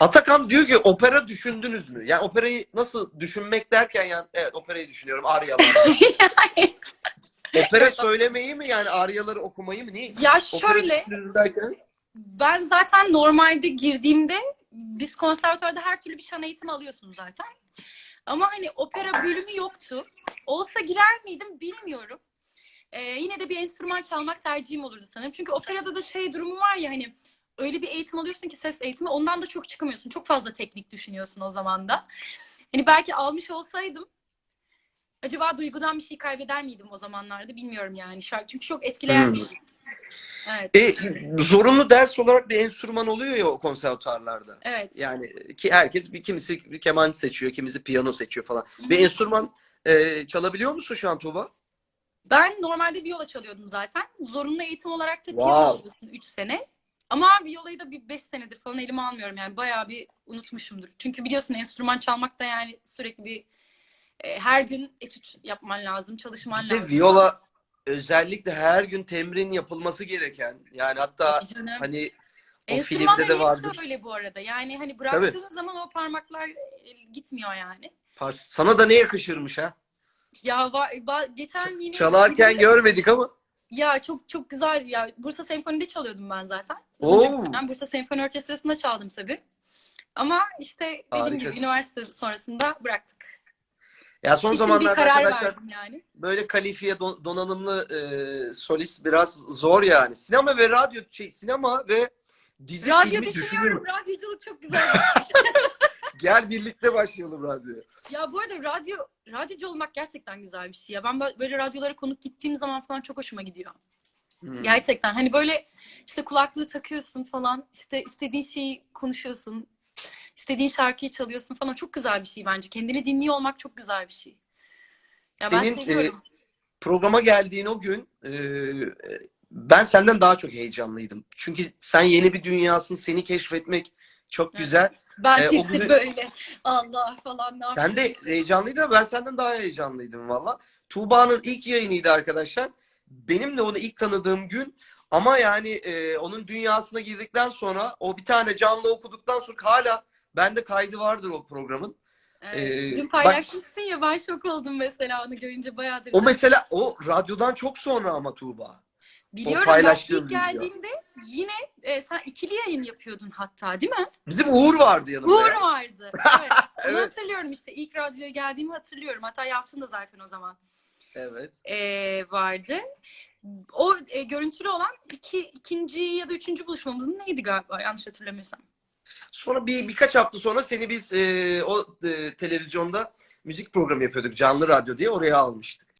Atakan diyor ki opera düşündünüz mü? Yani operayı nasıl düşünmek derken yani evet operayı düşünüyorum aryalar. Opera söylemeyi mi yani aryaları okumayı mı? Niye? ya Opera şöyle düşündünüz derken? ben zaten normalde girdiğimde biz konservatuvarda her türlü bir şan eğitimi alıyorsun zaten. Ama hani opera bölümü yoktu. Olsa girer miydim bilmiyorum. Ee, yine de bir enstrüman çalmak tercihim olurdu sanırım. Çünkü operada da şey durumu var ya hani öyle bir eğitim alıyorsun ki ses eğitimi ondan da çok çıkamıyorsun. Çok fazla teknik düşünüyorsun o zaman da. Hani belki almış olsaydım acaba duygudan bir şey kaybeder miydim o zamanlarda bilmiyorum yani. Şarkı çünkü çok etkileyen Hmm. bir şey. Evet. E, zorunlu ders olarak bir enstrüman oluyor ya o konservatuarlarda. Evet. Yani ki herkes bir kimisi bir keman seçiyor, kimisi piyano seçiyor falan. Hı hı. Bir enstrüman e, çalabiliyor musun şu an Tuğba? Ben normalde viola çalıyordum zaten. Zorunlu eğitim olarak da Wow. piyano alıyorsun 3 sene. Ama violayı da bir 5 senedir falan elime almıyorum yani bayağı bir unutmuşumdur. Çünkü biliyorsun enstrüman çalmak da yani sürekli bir e, her gün etüt yapman lazım, çalışman Bir lazım. viola özellikle her gün temrin yapılması gereken yani hatta Tabii hani o Enstrümanların filmde de vardır. öyle bu arada. Yani hani bıraktığın zaman o parmaklar e, gitmiyor yani. Sana da ne yakışırmış ha? Ya va- va- geçen yine Çalarken görmedik ama. Ya çok çok güzel ya. Bursa Senfoni'de çalıyordum ben zaten. Oo. Dönem Bursa Senfoni Orkestrası'nda çaldım tabii. Ama işte dediğim gibi Harikasın. üniversite sonrasında bıraktık. Ya son Kesin bir zamanlarda karar arkadaşlar yani. böyle kalifiye don- donanımlı e, solist biraz zor yani. Sinema ve radyo şey sinema ve dizi Radyo filmi düşünüyorum. Radyoculuk çok güzel. Gel birlikte başlayalım radyoya. ya bu arada radyo radyocu olmak gerçekten güzel bir şey ya. Ben bö- böyle radyolara konuk gittiğim zaman falan çok hoşuma gidiyor. Hmm. Gerçekten hani böyle işte kulaklığı takıyorsun falan işte istediğin şeyi konuşuyorsun. istediğin şarkıyı çalıyorsun falan çok güzel bir şey bence. Kendini dinliyor olmak çok güzel bir şey. Ya ben Senin, seviyorum. programa geldiğin o gün e, ben senden daha çok heyecanlıydım. Çünkü sen yeni bir dünyasın, seni keşfetmek çok Evet. Ben e, tip tip günü- böyle Allah falan ne yapayım. Sen de heyecanlıydın ama ben senden daha heyecanlıydım valla. Tuğba'nın ilk yayınıydı arkadaşlar. Benim de onu ilk tanıdığım gün ama yani e, onun dünyasına girdikten sonra o bir tane canlı okuduktan sonra hala bende kaydı vardır o programın. Evet. Ee, Dün bak- paylaşmışsın ya ben şok oldum mesela onu görünce bayağıdır. O mesela o radyodan çok sonra ama Tuğba. Biliyorum ben ilk geldiğimde yine e, sen ikili yayın yapıyordun hatta değil mi? Bizim Uğur vardı yanımda. Uğur ya. vardı. Evet. Onu Evet. hatırlıyorum işte ilk radyoya geldiğimi hatırlıyorum. Hatta Yalçın da zaten o zaman Evet. e, vardı. O e, görüntülü olan iki, ikinci ya da üçüncü buluşmamızın neydi galiba yanlış hatırlamıyorsam. Sonra bir birkaç hafta sonra seni biz e, o e, televizyonda müzik programı yapıyorduk canlı radyo diye oraya almıştık.